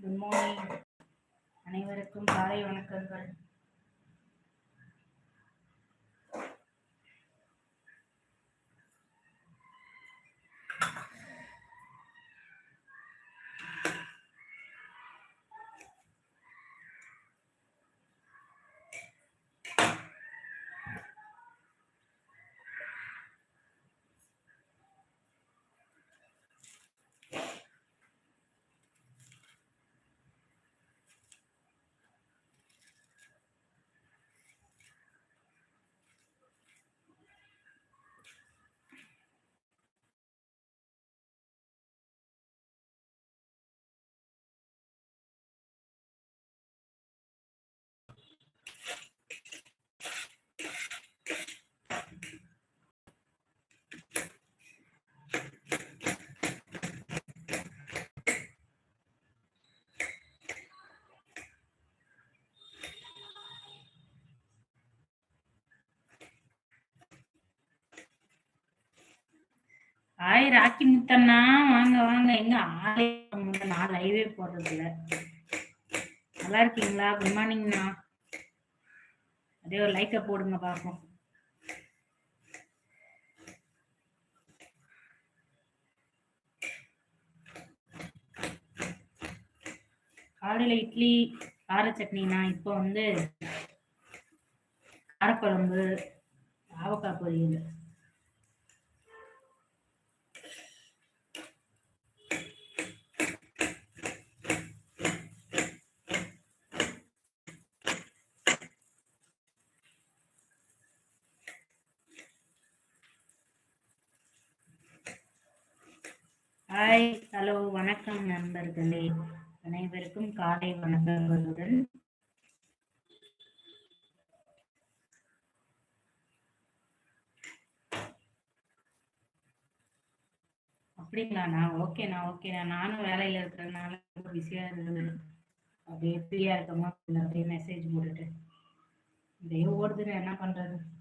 Good morning. அனைவருக்கும் காலை வணக்கங்கள். ஹாய் ராக்கி முத்தண்ணா வாங்க வாங்க. எங்க ஆளே நான் லைவே போடுறது இல்ல நல்லா இருக்கீங்களா? குட் மார்னிங்ண்ணா அதே ஒரு லைக்கை போடுங்க பார்ப்போம். காலையில இட்லி கார சட்னிண்ணா இப்போ வந்து காரக்குழம்பு ஆவக்காய் பொரியல். ஹாய் ஹலோ வணக்கம் நண்பர்களே. அனைவருக்கும் காலை வணக்கங்களுடன். அப்படிங்களாண்ணா? ஓகேண்ணா ஓகேண்ணா. நானும் வேலையில இருக்கிறதுனால ரொம்ப பிஸியா இருந்தது அப்படியே ஃப்ரீயா இருக்கமா? அப்படியே மெசேஜ் போட்டுட்டு. அப்படியே ஓடுதுன்னு என்ன பண்றது?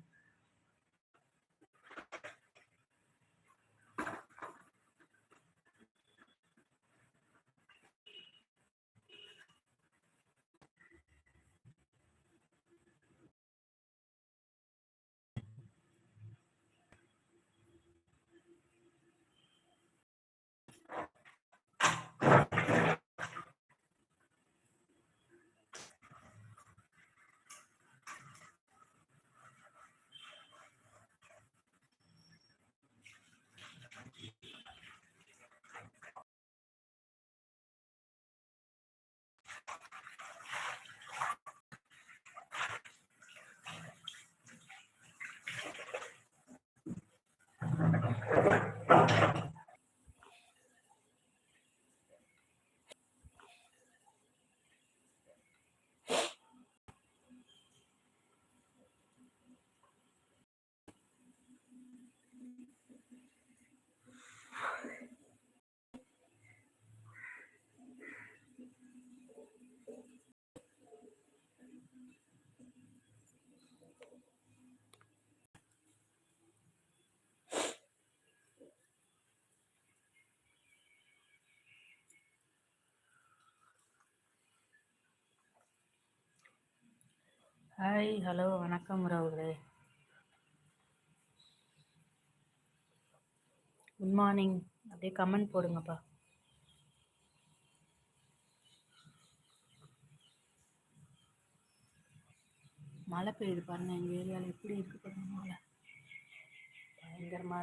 ஹாய் ஹலோ வணக்கம் உறவுகளே. குட் மார்னிங் அப்படியே கமெண்ட் போடுங்கப்பா. மழை பெய்யுது பாருங்க எங்கள் ஏரியாவில் எப்படி இருக்கு பாருங்க மழை. பயங்கரமா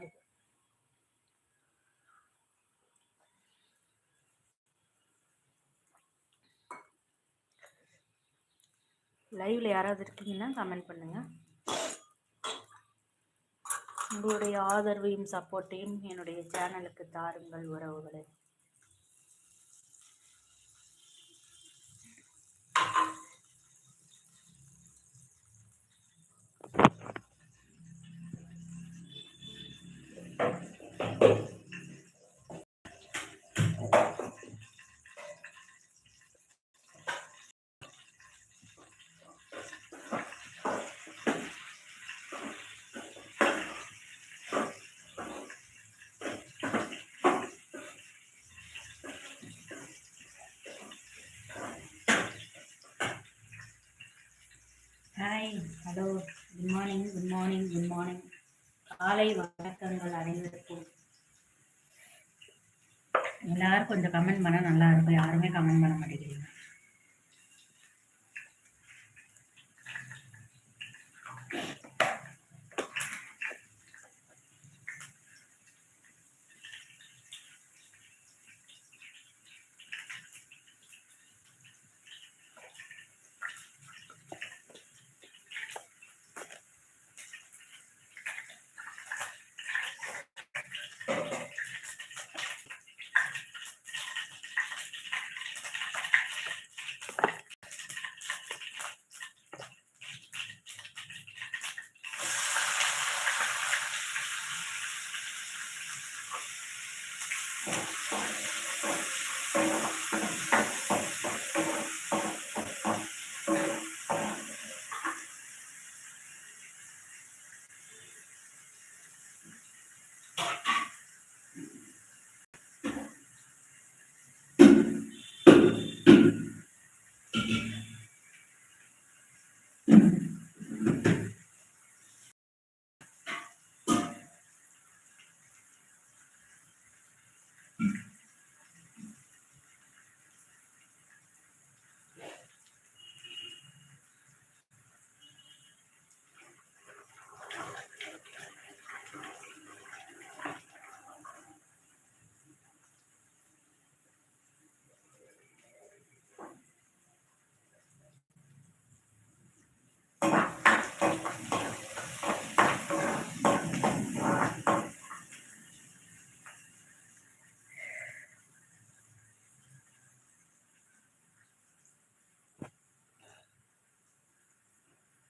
லைவ்ல யாராவது இருக்கீங்கன்னா கமெண்ட் பண்ணுங்க. உங்களுடைய ஆதரவையும் சப்போர்ட்டையும் என்னுடைய சேனலுக்கு தாருங்கள் உறவுகளை. Hi hello good morning good morning good morning காலை வணக்கங்கள் அனைவருக்கும். எல்லாரும் கொஞ்சம் கமெண்ட் பண்ணா நல்லா இருக்கும். யாருமே கமெண்ட் பண்ண மாட்டேங்கிறீங்க.